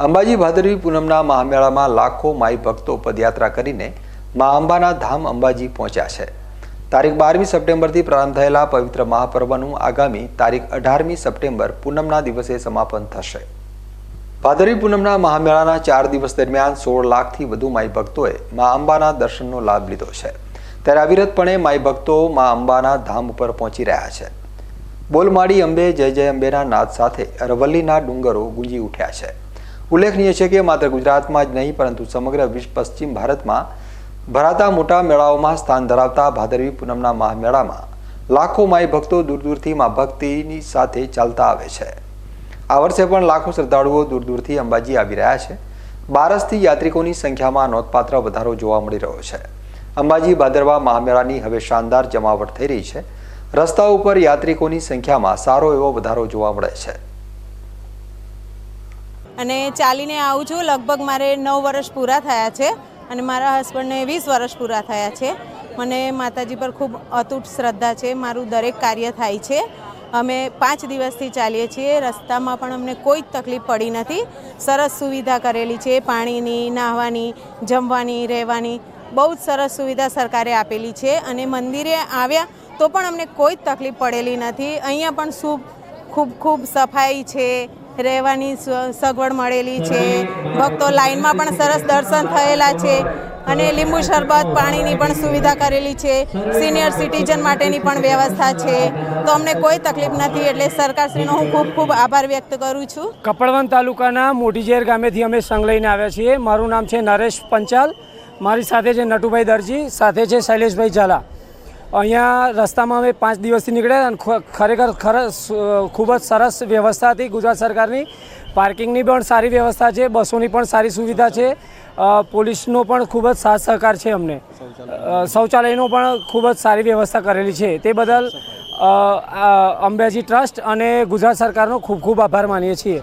અંબાજી ભાદરવી પૂનમના મહામેળામાં લાખો માઈ ભક્તો પદયાત્રા કરીને મા અંબાના ધામ અંબાજી પહોંચ્યા છે. તારીખ બારમી સપ્ટેમ્બરથી પ્રારંભ થયેલા પવિત્ર મહાપર્વનું આગામી તારીખ અઢારમી સપ્ટેમ્બર પૂનમના દિવસે સમાપન થશે. ભાદરવી પૂનમના મહામેળાના ચાર દિવસ દરમિયાન સોળ લાખથી વધુ માઈ ભક્તોએ મા અંબાના દર્શનનો લાભ લીધો છે. ત્યારે અવિરતપણે માઈ ભક્તો મા અંબાના ધામ ઉપર પહોંચી રહ્યા છે. બોલમાડી અંબે જય જય અંબેના નાદ સાથે અરવલ્લીના ડુંગરો ગુંજી ઉઠ્યા છે. ઉલ્લેખનીય છે કે માત્ર ગુજરાતમાં જ નહીં, પરંતુ સમગ્ર વિશ્વ પશ્ચિમ ભારતમાં ભરાતા મોટા મેળાઓમાં સ્થાન ધરાવતા ભાદરવી પૂનમના મહામેળામાં લાખો માઈ ભક્તો દૂર દૂરથી મા ભક્તિની સાથે ચાલતા આવે છે. આ વર્ષે પણ લાખો શ્રદ્ધાળુઓ દૂર દૂરથી અંબાજી આવી રહ્યા છે. બારસથી યાત્રિકોની સંખ્યામાં નોંધપાત્ર વધારો જોવા મળી રહ્યો છે. અંબાજી ભાદરવા મહામેળાની હવે શાનદાર જમાવટ થઈ રહી છે. રસ્તા ઉપર યાત્રિકોની સંખ્યામાં સારો એવો વધારો જોવા મળે છે. અને ચાલીને આવું છું. લગભગ મારે નવ વર્ષ પૂરા થયા છે અને મારા હસબન્ડને વીસ વર્ષ પૂરા થયા છે. મને માતાજી પર ખૂબ અતૂટ શ્રદ્ધા છે. મારું દરેક કાર્ય થાય છે. અમે પાંચ દિવસથી ચાલીએ છીએ. રસ્તામાં પણ અમને કોઈ જ તકલીફ પડી નથી. સરસ સુવિધા કરેલી છે. પાણીની, નાહવાની, જમવાની, રહેવાની બહુ જ સરસ સુવિધા સરકારે આપેલી છે અને મંદિરે આવ્યા તો પણ અમને કોઈ જ તકલીફ પડેલી નથી. અહીંયા પણ શું ખૂબ ખૂબ સફાઈ છે. રહેવાની સગવડ મળેલી છે. ભક્તો લાઇનમાં પણ સરસ દર્શન થયેલા છે અને લીંબુ શરબત, પાણીની પણ સુવિધા કરેલી છે. સિનિયર સિટીઝન માટેની પણ વ્યવસ્થા છે. તો અમને કોઈ તકલીફ નથી, એટલે સરકારશ્રીનો હું ખૂબ ખૂબ આભાર વ્યક્ત કરું છું. કપડવન તાલુકાના મોટીઝેર ગામેથી અમે સંઘ લઈને આવ્યા છીએ. મારું નામ છે નરેશ પંચાલ. મારી સાથે છે નટુભાઈ દરજી, સાથે છે શૈલેષભાઈ ઝાલા. અહીંયા રસ્તામાં અમે પાંચ દિવસથી નીકળ્યા અને ખરેખર ખૂબ જ સરસ વ્યવસ્થા હતી ગુજરાત સરકારની. પાર્કિંગની પણ સારી વ્યવસ્થા છે, બસોની પણ સારી સુવિધા છે પોલીસનો પણ ખૂબ જ સાથ સહકાર છે અમને. શૌચાલયનો પણ ખૂબ જ સારી વ્યવસ્થા કરેલી છે. તે બદલ અંબાજી ટ્રસ્ટ અને ગુજરાત સરકારનો ખૂબ ખૂબ આભાર માનીએ છીએ.